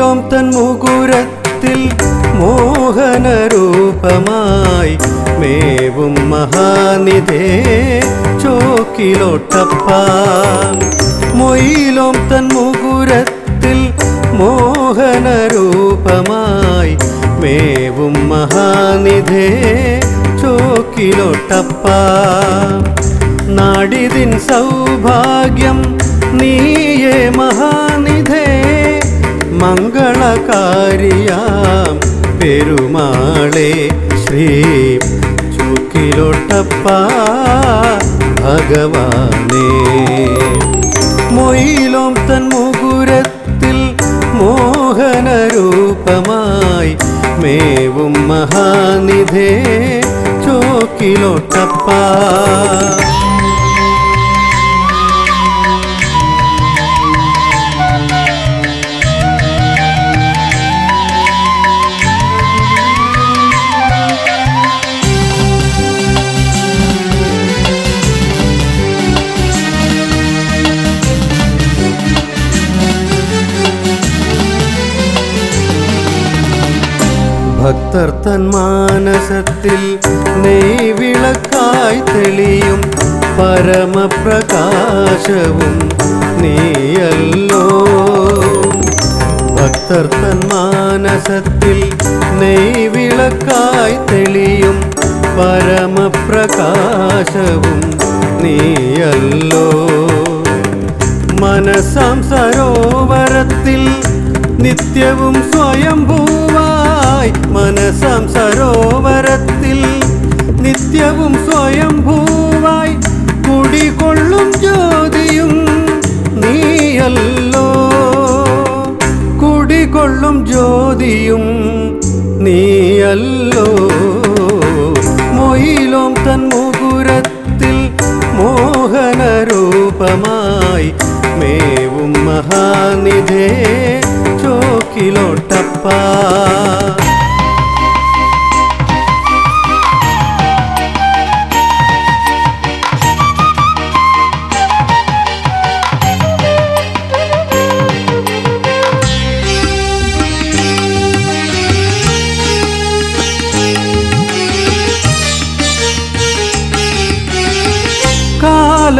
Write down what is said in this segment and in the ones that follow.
തൻ മുകുരത്തിൽ മോഹനരൂപമായി മേവും മഹാനിധേ ചോക്കിലോട്ടപ്പ മൊയിലോം തൻ മുകുരത്തിൽ മോഹനരൂപമായി മേവും മഹാനിധേ ചോക്കിലോട്ടപ്പ നാടിതിൻ സൗഭാഗ്യം നീയേ മഹാനിധേ. മംഗളകാരിയാം പെരുമാളെ ശ്രീ ചൂക്കിലോട്ടപ്പ ഭഗവാനേ. മൊയിലോം തൻ മുകുരത്തിൽ മോഹനരൂപമായി മേവും മഹാനിധേ ചോക്കിലോട്ടപ്പ. ഭക്തർ തൻ മാനസത്തിൽ നെയ്വിളക്കായി തെളിയും പരമപ്രകാശവും നീയല്ലോ. ഭക്തർ തൻ മാനസത്തിൽ നെയ്വിളക്കായി തെളിയും പരമപ്രകാശവും നീയല്ലോ. മനസാം സരോവരത്തിൽ നിത്യവും സ്വയംഭൂവായി മനസാം സരോവരത്തിൽ നിത്യവും സ്വയംഭൂവായി കുടികൊള്ളും ജ്യോതിയും നീയല്ലോ. കുടികൊള്ളും ജ്യോതിയും നീയല്ലോ. മൊയിലോം തൻ മുകുരത്തിൽ മോഹനരൂപമായി മേവും മഹാനിധേ ചോക്കിലോട്ടപ്പ.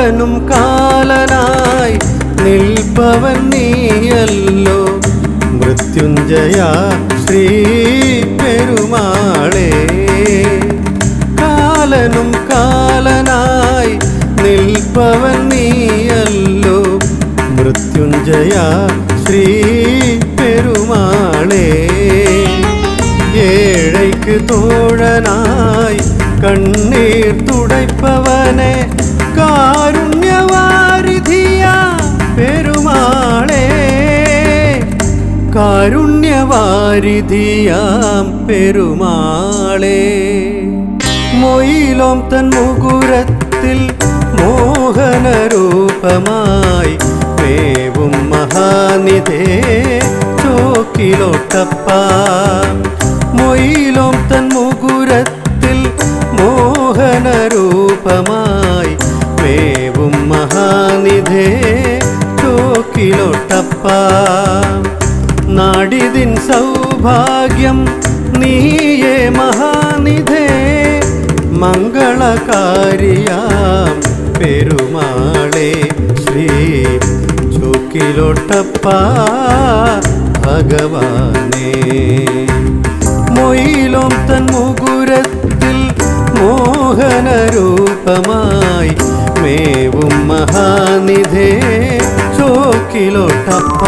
കാലനും കാലനായി നിൽപ്പവൻ നീയല്ലോ. മൃത്യുഞ്ജയ ശ്രീ പെരുമാളേ. കാലനും കാലനായി നിൽപ്പവൻ നീയല്ലോ. മൃത്യുഞ്ജയ ശ്രീ പെരുമാളേ. ഏഴയ്ക്ക് തോഴനായി കണ്ണീർ തുടയ്പ്പവനെ കാരുണ്യവാരിധിയാം പെരുമാളേ. മൊയിലോം തൻ മുകുരത്തിൽ മോഹനരൂപമായി വേവും മഹാനിധേ ചോക്കിലോട്ടപ്പ. മൊയിലോം തൻ മുകുരത്തിൽ മോഹനരൂപമായി നാടിതിൻ സൗഭാഗ്യം നീയേ മഹാനിധേ. മംഗളകാരിയാം പെരുമാളെ ശ്രീ ചൂക്കിലോട്ടപ്പ ഭഗവാനേ. മൊയിലോം തൻ മുകുരത്തിൽ മോഹനരൂപമായി മേവും മഹാനിധേ ചോക്കിലോട്ടപ്പ